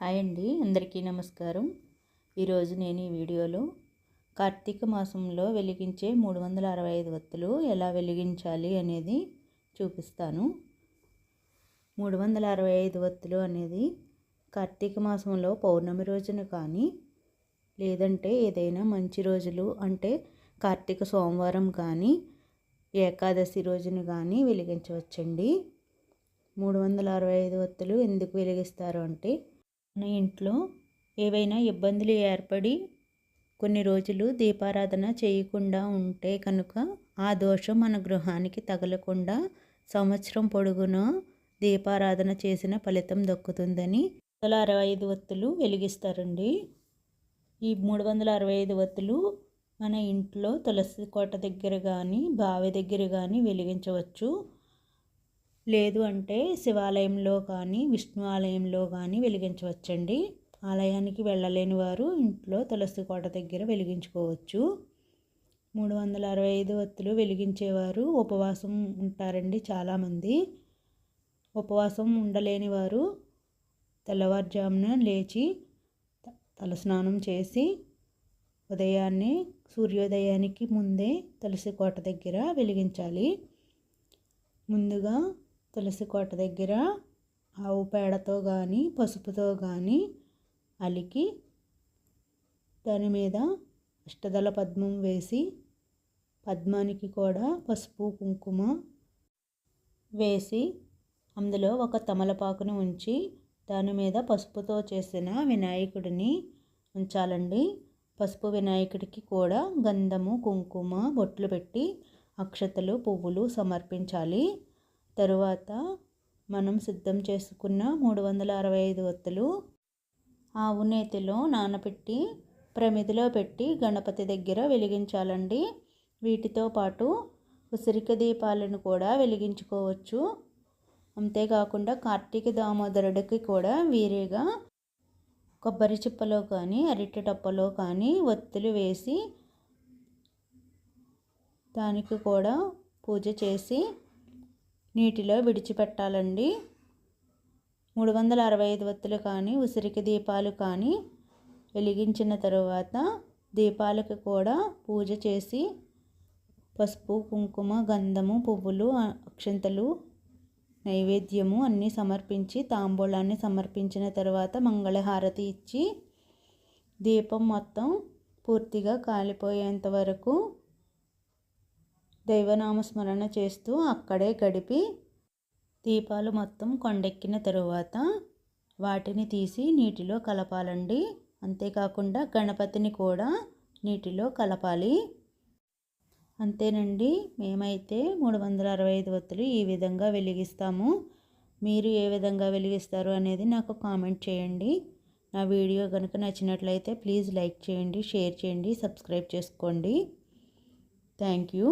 Hi అండి అందరికీ నమస్కారం. ఈరోజు నేను ఈ వీడియోలో కార్తీక మాసంలో వెలిగించే మూడు వందల అరవై ఐదు వత్తులు ఎలా వెలిగించాలి అనేది చూపిస్తాను. మూడు వందల అరవై ఐదు వత్తులు అనేది కార్తీక మాసంలో పౌర్ణమి రోజున కానీ లేదంటే ఏదైనా మంచి రోజులు అంటే కార్తీక సోమవారం కానీ ఏకాదశి రోజున కానీ వెలిగించవచ్చండి. మూడు వందల అరవై ఐదు వత్తులు ఎందుకు వెలిగిస్తారు అంటే మన ఇంట్లో ఏవైనా ఇబ్బందులు ఏర్పడి కొన్ని రోజులు దీపారాధన చేయకుండా ఉంటే కనుక ఆ దోషం మన గృహానికి తగలకుండా సంవత్సరం పొడుగున దీపారాధన చేసిన ఫలితం దక్కుతుందని వందల అరవై ఐదు వత్తులు వెలిగిస్తారండి. ఈ మూడు వందల అరవై ఐదు వత్తులు మన ఇంట్లో తులసి కోట దగ్గర కానీ బావి దగ్గర కానీ వెలిగించవచ్చు. లేదు అంటే శివాలయంలో కానీ విష్ణు ఆలయంలో కానీ వెలిగించవచ్చండి. ఆలయానికి వెళ్ళలేని వారు ఇంట్లో తులసి కోట దగ్గర వెలిగించుకోవచ్చు. మూడు వందల అరవై ఐదు వత్తులు వెలిగించేవారు ఉపవాసం ఉంటారండి చాలామంది. ఉపవాసం ఉండలేని వారు తెల్లవారుజామున లేచి తలస్నానం చేసి ఉదయాన్నే సూర్యోదయానికి ముందే తులసి కోట దగ్గర వెలిగించాలి. ముందుగా తులసి కోట దగ్గర ఆవు పేడతో కానీ పసుపుతో కానీ అలికి దాని మీద అష్టదళ పద్మం వేసి పద్మానికి కూడా పసుపు కుంకుమ వేసి అందులో ఒక తమలపాకుని ఉంచి దాని మీద పసుపుతో చేసిన వినాయకుడిని ఉంచాలండి. పసుపు వినాయకుడికి కూడా గంధము కుంకుమ బొట్లు పెట్టి అక్షతలు పువ్వులు సమర్పించాలి. తరువాత మనం సిద్ధం చేసుకున్న మూడు వందల అరవై ఐదు ఒత్తులు ఆవు నేతిలో నానబెట్టి ప్రమిదిలో పెట్టి గణపతి దగ్గర వెలిగించాలండి. వీటితో పాటు ఉసిరిక దీపాలను కూడా వెలిగించుకోవచ్చు. అంతేకాకుండా కార్తీక దామోదరుడికి కూడా వీరేగా కొబ్బరి చిప్పలో కానీ అరటి టప్పలో కానీ ఒత్తులు వేసి దానికి కూడా పూజ చేసి నీటిలో విడిచిపెట్టాలండి. మూడు వందల అరవై ఐదు వత్తులు కానీ ఉసిరికి దీపాలు కానీ వెలిగించిన తరువాత దీపాలకు కూడా పూజ చేసి పసుపు కుంకుమ గంధము పువ్వులు అక్షంతలు నైవేద్యము అన్నీ సమర్పించి తాంబూలాన్ని సమర్పించిన తర్వాత మంగళహారతి ఇచ్చి దీపం మొత్తం పూర్తిగా కాలిపోయేంత వరకు దైవనామస్మరణ చేస్తూ అక్కడే గడిపి దీపాలు మొత్తం కొండెక్కిన తరువాత వాటిని తీసి నీటిలో కలపాలండి. అంతేకాకుండా గణపతిని కూడా నీటిలో కలపాలి. అంతేనండి. మేమైతే మూడు వందల అరవై ఐదు వత్తులు ఈ విధంగా వెలిగిస్తాము. మీరు ఏ విధంగా వెలిగిస్తారు అనేది నాకు కామెంట్ చేయండి. నా వీడియో కనుక నచ్చినట్లయితే ప్లీజ్ లైక్ చేయండి షేర్ చేయండి సబ్స్క్రైబ్ చేసుకోండి. Thank you.